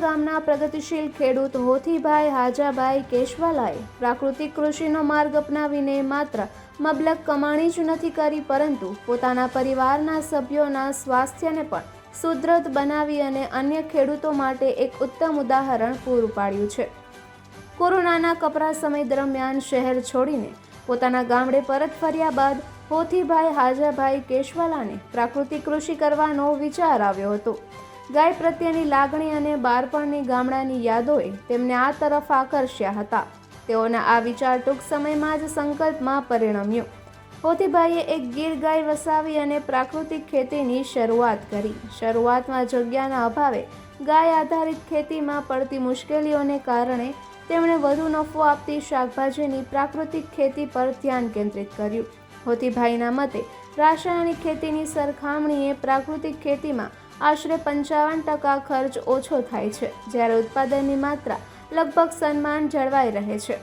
ગામના પ્રગતિશીલ ખેડૂત હોથીભાઈ હાજાભાઈ કેશવાલાએ પ્રાકૃતિક કૃષિનો માર્ગ અપનાવીને માત્ર મબલક કમાણી જ નથી કરી, પરંતુ પોતાના પરિવારના સભ્યોના સ્વાસ્થ્યને પણ સુદ્રઢ બનાવી અને અન્ય ખેડૂતો માટે એક ઉત્તમ ઉદાહરણ પૂરું પાડ્યું છે. કોરોનાના કપરા સમય દરમિયાન શહેર છોડીને પોતાના ગામડે પરત ફર્યા બાદ હોથીભાઈ હાજાભાઈ કેશવાલાને પ્રાકૃતિક કૃષિ કરવાનો વિચાર આવ્યો હતો. ગાય પ્રત્યેની લાગણી અને બાળપણની ગામડાની યાદોએ તેમને આ તરફ આકર્ષ્યા હતા. તેઓના આ વિચાર ટૂંક સમયમાં જ સંકલ્પમાં પરિણમ્યો. હોતીભાઈએ એક ગીર ગાય વસાવી અને પ્રાકૃતિક ખેતીની શરૂઆત કરી. શરૂઆતમાં જગ્યાના અભાવે ગાય આધારિત ખેતીમાં પડતી મુશ્કેલીઓને કારણે તેમણે વધુ નફો આપતી શાકભાજીની પ્રાકૃતિક ખેતી પર ધ્યાન કેન્દ્રિત કર્યું. હોતીભાઈના મતે, રાસાયણિક ખેતીની સરખામણીએ પ્રાકૃતિક ખેતીમાં આશરે પંચાવન ટકા ખર્ચ ઓછો થાય છે, જ્યારે ઉત્પાદનની માત્રા લગભગ સન્માન જળવાઈ રહે છે.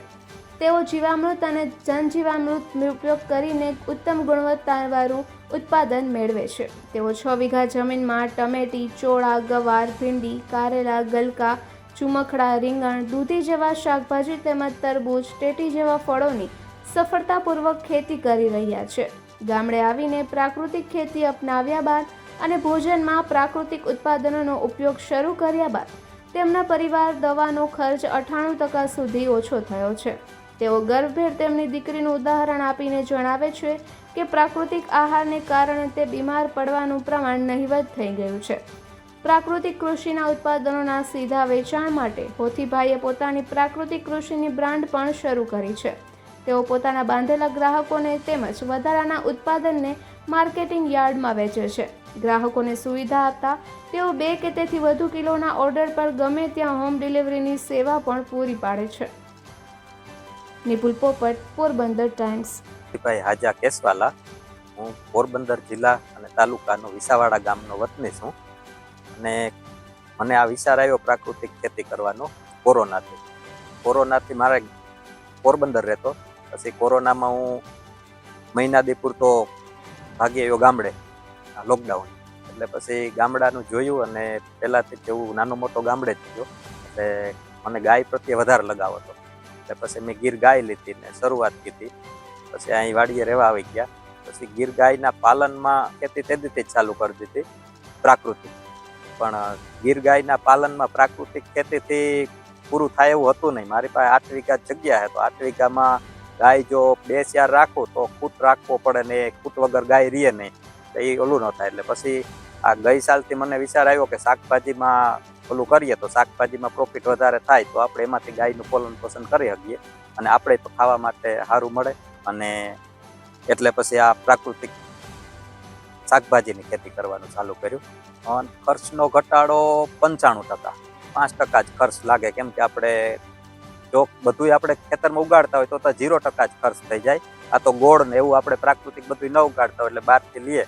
તેઓ જીવામૃત અને જનજીવામૃતનો ઉપયોગ કરીને ઉત્તમ ગુણવત્તાવાળું ઉત્પાદન મેળવે છે. તેઓ છ વીઘા જમીનમાં ટમેટી, ચોળા, ગવાર, ભીંડી, કારેલા, ગલકા, ચુમખડા, રીંગણ, દૂધી જેવા શાકભાજી તેમજ તરબૂચ, ટેટી જેવા ફળોની સફળતાપૂર્વક ખેતી કરી રહ્યા છે. ગામડે આવીને પ્રાકૃતિક ખેતી અપનાવ્યા બાદ અને ભોજનમાં પ્રાકૃતિક ઉત્પાદનોનો ઉપયોગ શરૂ કર્યા બાદ તેમના પરિવાર દવાનો ખર્ચ અઠ્ઠાણું ટકા સુધી ઓછો થયો છે. તેઓ ગર્ભભેર તેમની દીકરીનું ઉદાહરણ આપીને જણાવે છે કે પ્રાકૃતિક આહારને કારણે તે બીમાર પડવાનું પ્રમાણ નહિવત થઈ ગયું છે. પ્રાકૃતિક કૃષિના ઉત્પાદનોના સીધા વેચાણ માટે હોથીભાઈએ પોતાની પ્રાકૃતિક કૃષિની બ્રાન્ડ પણ શરૂ કરી છે. તેઓ પોતાના બાંધેલા ગ્રાહકોને તેમજ વધારાના ઉત્પાદનને માર્કેટિંગ યાર્ડમાં વેચે છે. ગ્રાહકોને સુવિધા આપતા તેઓ બે કે તેથી વધુ કિલોના ઓર્ડર પર ગમે ત્યાં હોમ ડિલિવરીની સેવા પણ પૂરી પાડે છે. નિપુલ પોપટ, પોરબંદર ટાઈમ્સ ભાઈ, હાજા કેસવાલા. હું પોરબંદર જિલ્લા અને તાલુકાનો વિસાવાડા ગામનો વતની છું અને મને આ વિચાર આવ્યો પ્રાકૃતિક ખેતી કરવાનો કોરોનાથી. કોરોનાથી મારે પોરબંદર રહેતો. પછી કોરોનામાં હું મહિના દી પૂરતો ભાગી આવ્યો ગામડે. લોકડાઉન એટલે પછી ગામડાનું જોયું અને પહેલાંથી જેવું નાનો મોટો ગામડે જ થયો એટલે મને ગાય પ્રત્યે વધારે લગાવ હતો. એટલે પછી મેં ગીર ગાય લીધી ને શરૂઆત કીધી. પછી અહીં વાડીએ રહેવા આવી ગયા. પછી ગીર ગાયના પાલનમાં ખેતી તે રીતે જ ચાલુ કરી દીધી. પ્રાકૃતિક. પણ ગીર ગાયના પાલનમાં પ્રાકૃતિક ખેતીથી પૂરું થાય એવું હતું નહીં. મારી પાસે આઠ વીઘા જગ્યા હતો આઠ વીઘામાં ગાય જો બે ચાર રાખું તો કૂટ રાખવો પડે ને કૂટ વગર ગાય રીએ નહીં. એ ઓલું ન થાય. એટલે પછી આ ગઈ સાલથી મને વિચાર આવ્યો કે શાકભાજીમાં ઓલું કરીએ તો શાકભાજીમાં પ્રોફિટ વધારે થાય તો આપણે એમાંથી ગાયનું પોલન પોષણ કરી શકીએ અને આપણે તો ખાવા માટે સારું મળે. અને એટલે પછી આ પ્રાકૃતિક શાકભાજીની ખેતી કરવાનું ચાલુ કર્યું. અને ખર્ચનો ઘટાડો પંચાણું ટકા. પાંચ ટકા જ ખર્ચ લાગે. કેમ કે આપણે જો બધું આપણે ખેતરમાં ઉગાડતા હોય તો તો ઝીરો ટકા જ ખર્ચ થઈ જાય. આ તો ગોળ ને એવું આપણે પ્રાકૃતિક બધું ન ઉગાડતા હોય એટલે બહારથી લઈએ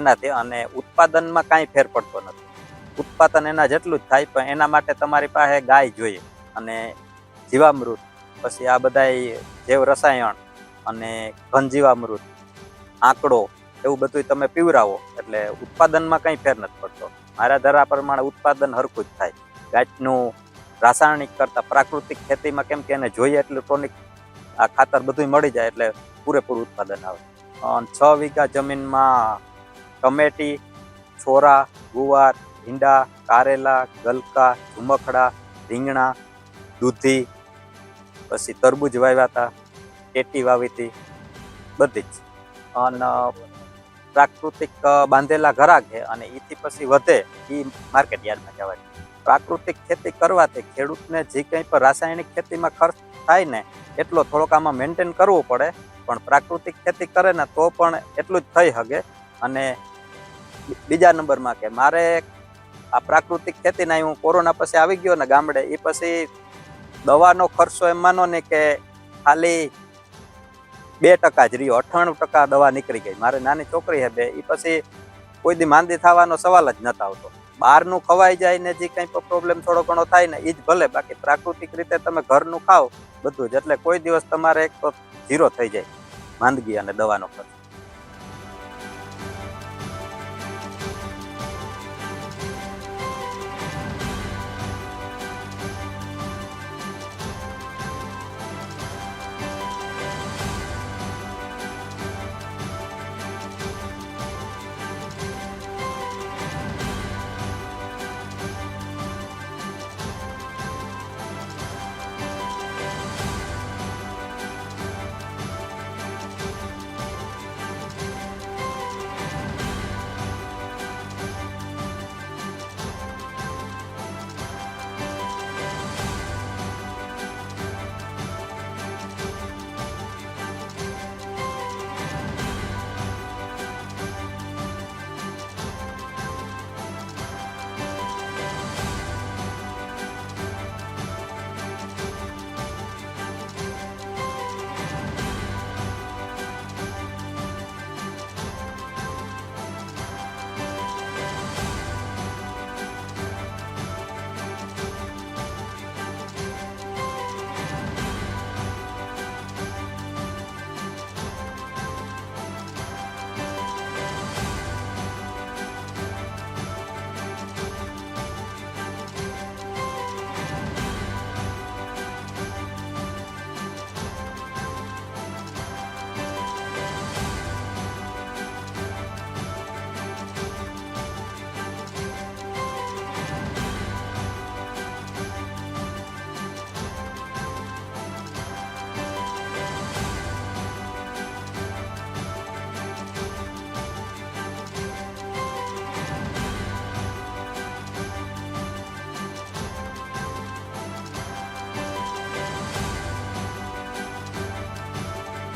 એનાથી અને ઉત્પાદનમાં કાંઈ ફેર પડતો નથી. ઉત્પાદન એના જેટલું જ થાય, પણ એના માટે તમારી પાસે ગાય જોઈએ અને જીવામૃત, પછી આ બધાય જૈવ રસાયણ અને ઘન જીવામૃત, આંકડો એવું બધું તમે પીવરાવો, એટલે ઉત્પાદનમાં કંઈ ફેર નથી પડતો. મારા ધરા પ્રમાણે ઉત્પાદન હરખું જ થાય. ગાયનું રાસાયણિક કરતાં પ્રાકૃતિક ખેતીમાં કેમ કે એને જોઈએ એટલું ટોનિક આ ખાતર બધું મળી જાય એટલે પૂરેપૂરું ઉત્પાદન આવે. અને છ વીઘા જમીનમાં ટમેટી, છોરા, ગુવાર ભીંડા કારેલા, ગલકા, ઝુમખડા, રીંગણા, દૂધી, પછી તરબૂજ વાવ્યા હતા, ટેટી વાવી હતી બધી જ. અને પ્રાકૃતિક બાંધેલા ઘરાક છે અને એથી પછી વધે એ માર્કેટ યાર્ડમાં જવાય. પ્રાકૃતિક ખેતી કરવાથી ખેડૂતને જે કંઈ પણ રાસાયણિક ખેતીમાં ખર્ચ થાય ને, એટલો થોડોક આમાં મેન્ટેન કરવું પડે, પણ પ્રાકૃતિક ખેતી કરે ને તો પણ એટલું જ થઈ શકે અને બીજા નંબરમાં કે મારે આ પ્રાકૃતિક ખેતીના હું કોરોના પછી આવી ગયો ને ગામડે એ પછી દવાનો ખર્ચો એમ માનો ને કે ખાલી બે ટકા જ રહ્યો અઠ્ઠાણું ટકા દવા નીકળી ગઈ. મારે નાની છોકરી છે બે એ પછી કોઈ દી માંદી થવાનો સવાલ જ નતા આવતો. બહારનું ખવાઈ જાય ને જે કંઈ પ્રોબ્લેમ થોડો ઘણો થાય ને એ જ ભલે. બાકી પ્રાકૃતિક રીતે તમે ઘરનું ખાઓ બધું જ. એટલે કોઈ દિવસ તમારે એક તો ઝીરો થઈ જાય માંદગી અને દવાનો ખર્ચ.